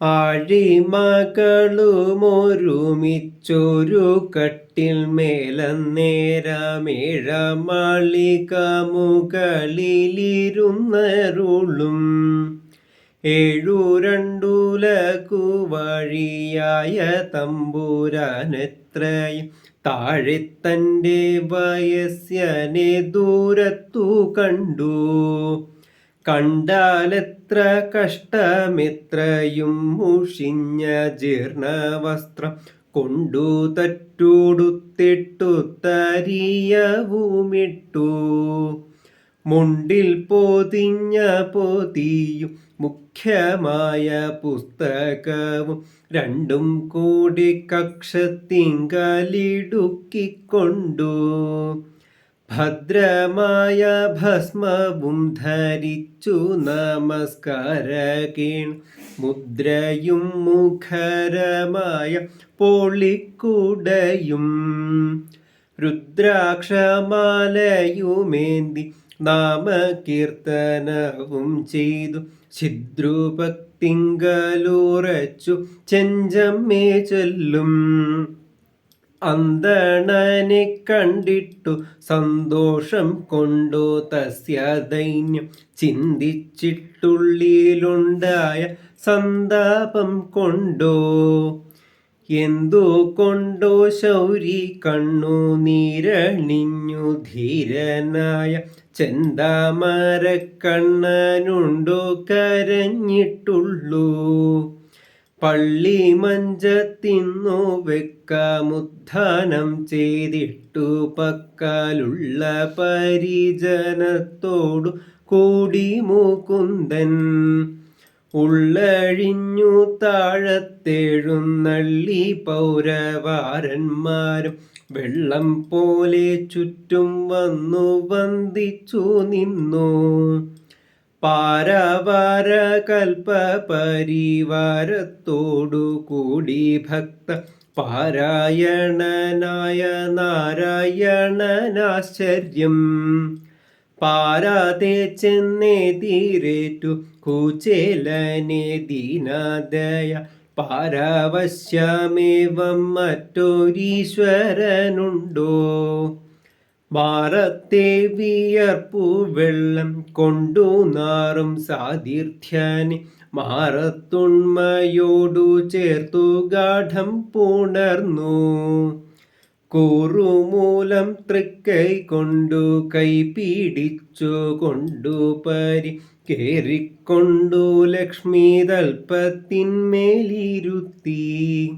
ആഴിമകളുമൊരുമിച്ചൊരു കട്ടിൽ മേലന്നേരമേഴമാളിക മുകളിലിരുന്നരുളും ഏഴു രണ്ടുലകു വഴിയായ തമ്പുരാനെത്രയും താഴെത്തന്റെ തന്റെ വയസ്യനെ ദൂരത്തു കണ്ടു. കണ്ടാലെത്ര കഷ്ടമെത്രയും മുഷിഞ്ഞ ജീർണവസ്ത്രം കൊണ്ടു തറ്റോടുത്തിട്ടു തരിയവുമിട്ടു. മുണ്ടിൽ പോതിഞ്ഞ പൊതിയും മുഖ്യമായ പുസ്തകവും രണ്ടും കൂടി കക്ഷത്തിങ്കലിടുക്കിക്കൊണ്ടു. ഭദ്രമായ ഭസ്മവും ധരിച്ചു നമസ്കാരകീൺ. മുദ്രയും മുഖരമായ പൊളിക്കുടയും രുദ്രാക്ഷമാലയുമേന്തി നാമകീർത്തനവും ചെയ്തു. ശിദ്രുഭക്തിങ്കലുറച്ചു ചെഞ്ചമ്മേ ചൊല്ലും. അന്തണനെ കണ്ടിട്ടു സന്തോഷം കൊണ്ടു തസ്യ ദൈന്യം. ചിന്തിച്ചിട്ടുള്ളിലുണ്ടായ സന്താപം കൊണ്ടോ. എന്തോ കൊണ്ടോ ശൗരി കണ്ണു നീരണിഞ്ഞു ധീരനായ ചെന്താമരക്കണ്ണനുണ്ടോ കരഞ്ഞിട്ടുള്ളൂ. പള്ളി മഞ്ചത്തിന്നു വെക്കാമുദ്ധാനം ചെയ്തിട്ടു പക്കാലുള്ള പരിജനത്തോടു കൂടി മൂക്കുന്തൻ ഉള്ളഴിഞ്ഞു താഴത്തെഴുന്നള്ളി പൗരവാരന്മാരും വെള്ളം പോലെ ചുറ്റും വന്നു വന്ദിച്ചു നിന്നു. പാരവാര കൽപ്പ പരിവാരത്തോടു കൂടി ഭക്ത പാരായണനായ നാരായണനാശ്ചര്യം. പാരാതെ ചെന്നേ തീരേറ്റു കൂച്ചേലനെ ദീനാദയ. പാരാവശ്യമേവം മറ്റൊരീശ്വരനുണ്ടോ? ഭാരത്തെ വിയർപ്പു വെള്ളം കൊണ്ടു നാറും സാതീർത്ഥ്യാനി മാറത്തുണ്മയോടു ചേർത്തു ഗാഠം പുണർന്നു. കൂറുമൂലം തൃക്കൈ കൊണ്ടു കൈ പീഡിച്ചു കൊണ്ടു പരി. കേറിക്കൊണ്ടു ലക്ഷ്മി തൽപ്പത്തിന്മേലിരുത്തി.